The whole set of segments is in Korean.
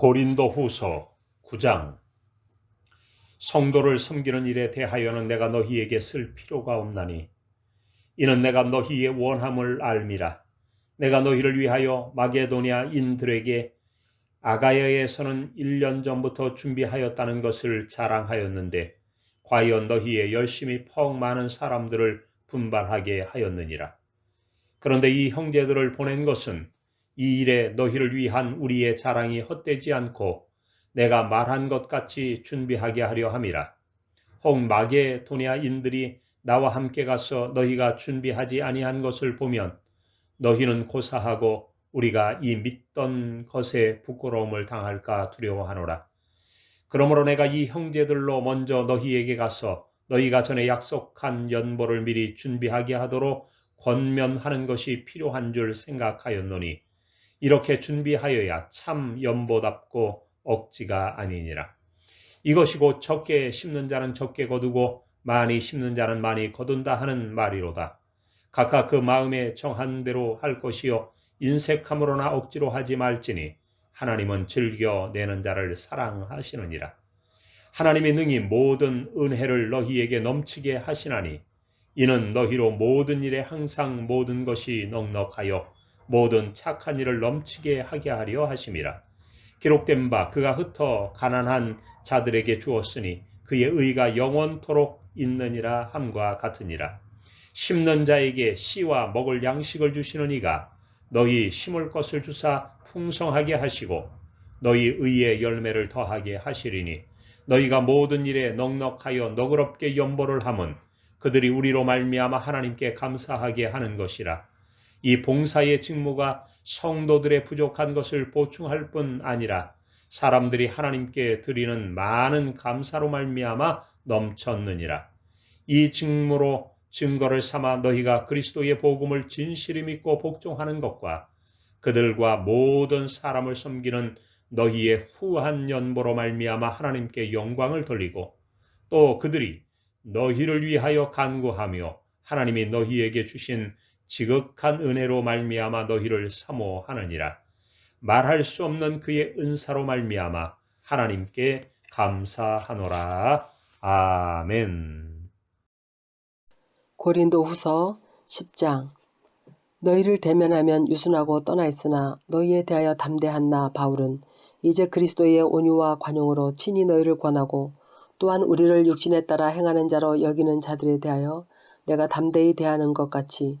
고린도 후서 9장. 성도를 섬기는 일에 대하여는 내가 너희에게 쓸 필요가 없나니 이는 내가 너희의 원함을 알미라. 내가 너희를 위하여 마게도니아 인들에게 아가야에서는 1년 전부터 준비하였다는 것을 자랑하였는데 과연 너희의 열심히 퍽 많은 사람들을 분발하게 하였느니라. 그런데 이 형제들을 보낸 것은 이 일에 너희를 위한 우리의 자랑이 헛되지 않고 내가 말한 것 같이 준비하게 하려 함이라. 혹 마게도니아인들이 나와 함께 가서 너희가 준비하지 아니한 것을 보면 너희는 고사하고 우리가 이 믿던 것에 부끄러움을 당할까 두려워하노라. 그러므로 내가 이 형제들로 먼저 너희에게 가서 너희가 전에 약속한 연보를 미리 준비하게 하도록 권면하는 것이 필요한 줄 생각하였노니 이렇게 준비하여야 참 연보답고 억지가 아니니라. 이것이 곧 적게 심는 자는 적게 거두고 많이 심는 자는 많이 거둔다 하는 말이로다. 각각 그 마음에 정한 대로 할 것이요 인색함으로나 억지로 하지 말지니 하나님은 즐겨 내는 자를 사랑하시느니라. 하나님이 능히 모든 은혜를 너희에게 넘치게 하시나니 이는 너희로 모든 일에 항상 모든 것이 넉넉하여 모든 착한 일을 넘치게 하게 하려 하심이라. 기록된 바 그가 흩어 가난한 자들에게 주었으니 그의 의가 영원토록 있느니라 함과 같으니라. 심는 자에게 씨와 먹을 양식을 주시는 이가 너희 심을 것을 주사 풍성하게 하시고 너희 의의 열매를 더하게 하시리니 너희가 모든 일에 넉넉하여 너그럽게 연보를 함은 그들이 우리로 말미암아 하나님께 감사하게 하는 것이라. 이 봉사의 직무가 성도들의 부족한 것을 보충할 뿐 아니라 사람들이 하나님께 드리는 많은 감사로 말미암아 넘쳤느니라. 이 직무로 증거를 삼아 너희가 그리스도의 복음을 진실히 믿고 복종하는 것과 그들과 모든 사람을 섬기는 너희의 후한 연보로 말미암아 하나님께 영광을 돌리고 또 그들이 너희를 위하여 간구하며 하나님이 너희에게 주신 지극한 은혜로 말미암아 너희를 사모하느니라. 말할 수 없는 그의 은사로 말미암아 하나님께 감사하노라. 아멘. 고린도 후서 10장 너희를 대면하면 유순하고 떠나 있으나 너희에 대하여 담대한 나 바울은 이제 그리스도의 온유와 관용으로 친히 너희를 권하고 또한 우리를 육신에 따라 행하는 자로 여기는 자들에 대하여 내가 담대히 대하는 것 같이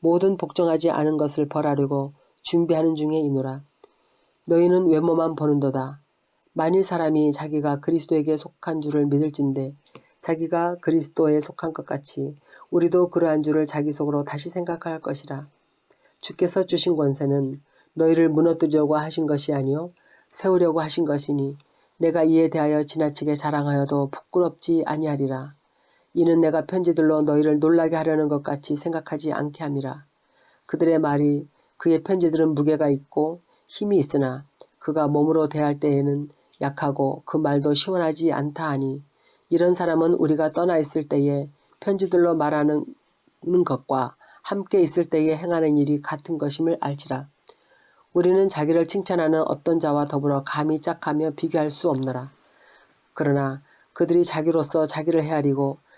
모든 복종하지 않은 것을 벌하려고 준비하는 중에 이노라. 너희는 외모만 보는도다. 만일 사람이 자기가 그리스도에게 속한 줄을 믿을진데 자기가 그리스도에 속한 것 같이 우리도 그러한 줄을 자기 속으로 다시 생각할 것이라. 주께서 주신 권세는 너희를 무너뜨리려고 하신 것이 아니요 세우려고 하신 것이니 내가 이에 대하여 지나치게 자랑하여도 부끄럽지 아니하리라. 이는 내가 편지들로 너희를 놀라게 하려는 것 같이 생각하지 않게 함이라. 그들의 말이 그의 편지들은 무게가 있고 힘이 있으나 그가 몸으로 대할 때에는 약하고 그 말도 시원하지 않다 하니 이런 사람은 우리가 떠나 있을 때에 편지들로 말하는 것과 함께 있을 때에 행하는 일이 같은 것임을 알지라. 우리는 자기를 칭찬하는 어떤 자와 더불어 감히 짝하며 비교할 수 없노라. 그러나 그들이 자기로서 자기를 헤아리고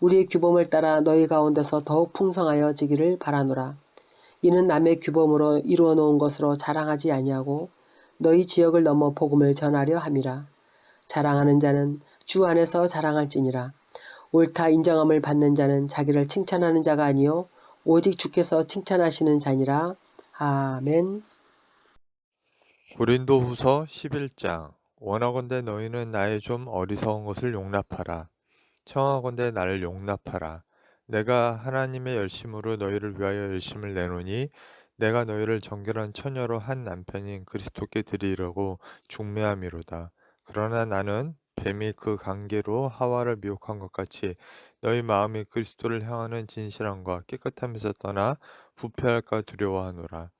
우리의 규범을 따라 너희 가운데서 더욱 풍성하여 지기를 바라노라. 이는 남의 규범으로 이루어 놓은 것으로 자랑하지 아니하고 너희 지역을 넘어 복음을 전하려 함이라. 자랑하는 자는 주 안에서 자랑할지니라. 옳다 인정함을 받는 자는 자기를 칭찬하는 자가 아니요 오직 주께서 칭찬하시는 자니라. 아멘. 고린도 후서 11장 원하건대 너희는 나의 좀 어리석은 것을 용납하라. 청하건대 나를 용납하라. 내가 하나님의 열심으로 너희를 위하여 열심을 내노니 내가 너희를 정결한 처녀로 한 남편인 그리스도께 드리려고 중매함이로다. 그러나 나는 뱀이 그 관계로 하와를 미혹한 것 같이 너희 마음이 그리스도를 향하는 진실함과 깨끗함에서 떠나 부패할까 두려워하노라.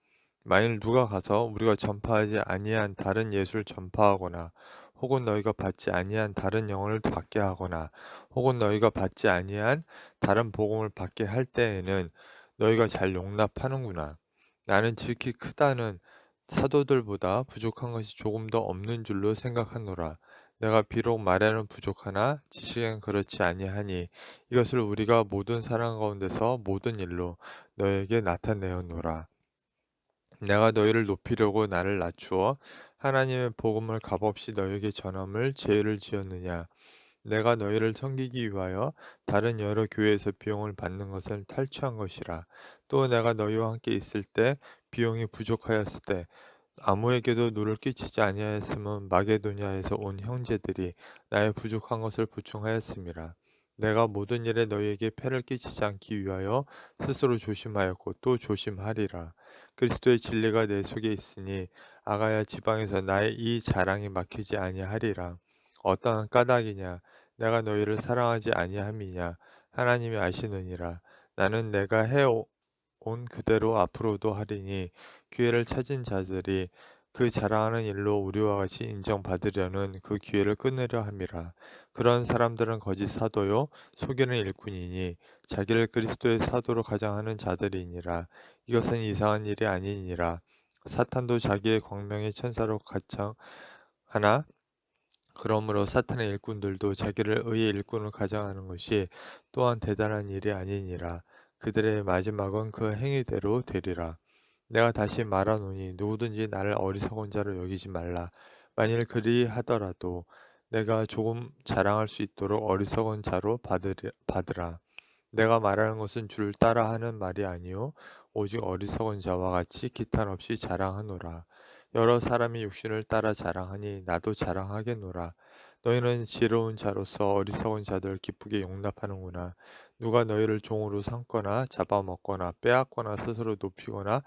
만일 누가 가서 우리가 전파하지 아니한 다른 예수를 전파하거나 혹은 너희가 받지 아니한 다른 영혼을 받게 하거나 혹은 너희가 받지 아니한 다른 복음을 받게 할 때에는 너희가 잘 용납하는구나. 나는 지극히 크다는 사도들보다 부족한 것이 조금 더 없는 줄로 생각하노라. 내가 비록 말에는 부족하나 지식엔 그렇지 아니하니 이것을 우리가 모든 사람 가운데서 모든 일로 너에게 나타내었노라. 내가 너희를 높이려고 나를 낮추어 하나님의 복음을 값없이 너희에게 전함을 죄를 지었느냐? 내가 너희를 섬기기 위하여 다른 여러 교회에서 비용을 받는 것을 탈취한 것이라. 또 내가 너희와 함께 있을 때 비용이 부족하였을 때 아무에게도 누를 끼치지 아니하였으면 마게도냐에서 온 형제들이 나의 부족한 것을 보충하였음이라. 내가 모든 일에 너희에게 폐를 끼치지 않기 위하여 스스로 조심하였고 또 조심하리라. 그리스도의 진리가 내 속에 있으니 아가야 지방에서 나의 이 자랑이 막히지 아니하리라. 어떠한 까닭이냐? 내가 너희를 사랑하지 아니함이냐? 하나님이 아시느니라. 나는 내가 해온 그대로 앞으로도 하리니 기회를 찾은 자들이 그 자랑하는 일로 우리와 같이 인정받으려는 그 기회를 끊으려 함이라. 그런 사람들은 거짓 사도요 속이는 일꾼이니 자기를 그리스도의 사도로 가장하는 자들이니라. 이것은 이상한 일이 아니니라. 사탄도 자기의 광명의 천사로 가창하나 그러므로 사탄의 일꾼들도 자기를 의의 일꾼으로 가장하는 것이 또한 대단한 일이 아니니라. 그들의 마지막은 그 행위대로 되리라. 내가 다시 말하노니 누구든지 나를 어리석은 자로 여기지 말라. 만일 그리 하더라도 내가 조금 자랑할 수 있도록 어리석은 자로 받으라. 내가 말하는 것은 주를 따라 하는 말이 아니요 오직 어리석은 자와 같이 기탄 없이 자랑하노라. 여러 사람이 육신을 따라 자랑하니 나도 자랑하겠노라. 너희는 지혜로운 자로서 어리석은 자들 기쁘게 용납하는구나. 누가 너희를 종으로 삼거나 잡아먹거나 빼앗거나 스스로 높이거나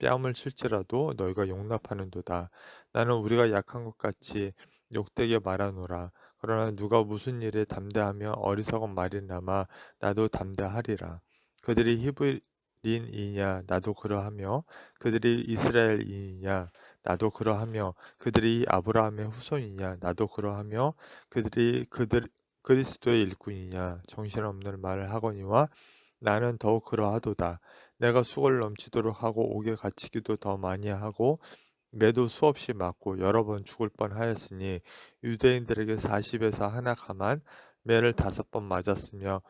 뺨을 칠지라도 너희가 용납하는도다. 나는 우리가 약한 것 같이 욕되게 말하노라. 그러나 누가 무슨 일에 담대하며 어리석은 말이나마 나도 담대하리라. 그들이 히브리인이냐 나도 그러하며 그들이 이스라엘인이냐 나도 그러하며 그들이 아브라함의 후손이냐 나도 그러하며 그들이 그들 그리스도의 일꾼이냐 정신없는 말을 하거니와 나는 더욱 그러하도다. 내가 수고를 넘치도록 하고 옥에 갇히기도 더 많이 하고 매도 수없이 맞고 여러 번 죽을 뻔하였으니 유대인들에게 40에서 하나 가만 매를 다섯 번 맞았으며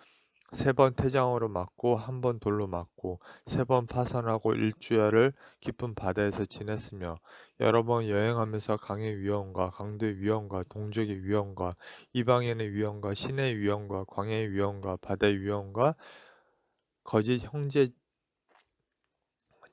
세 번 태장으로 맞고 한 번 돌로 맞고 세 번 파선하고 일주야를 깊은 바다에서 지냈으며 여러 번 여행하면서 강의 위험과 강도의 위험과 동족의 위험과 이방인의 위험과 신의 위험과 광야의 위험과 바다의 위험과 거짓 형제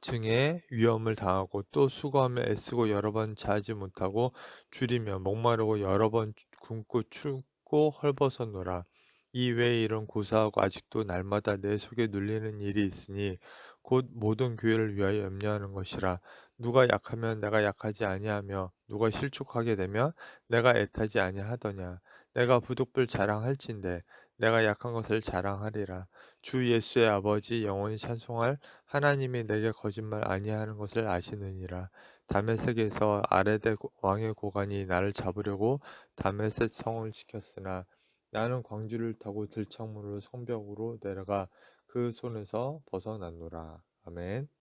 증에 위험을 당하고 또 수고하며 애쓰고 여러 번 자지 못하고 줄이며 목마르고 여러 번 굶고 춥고 헐벗어노라. 이 외에 이런 고사하고 아직도 날마다 내 속에 눌리는 일이 있으니 곧 모든 교회를 위하여 염려하는 것이라. 누가 약하면 내가 약하지 아니하며 누가 실족하게 되면 내가 애타지 아니하더냐. 내가 부득불 자랑할진대 내가 약한 것을 자랑하리라. 주 예수의 아버지 영원히 찬송할 하나님이 내게 거짓말 아니하는 것을 아시느니라. 다메섹에서 아레데 왕의 고관이 나를 잡으려고 다메섹 성을 지켰으나 나는 광주를 타고 들창문으로 성벽으로 내려가 그 손에서 벗어났노라. 아멘.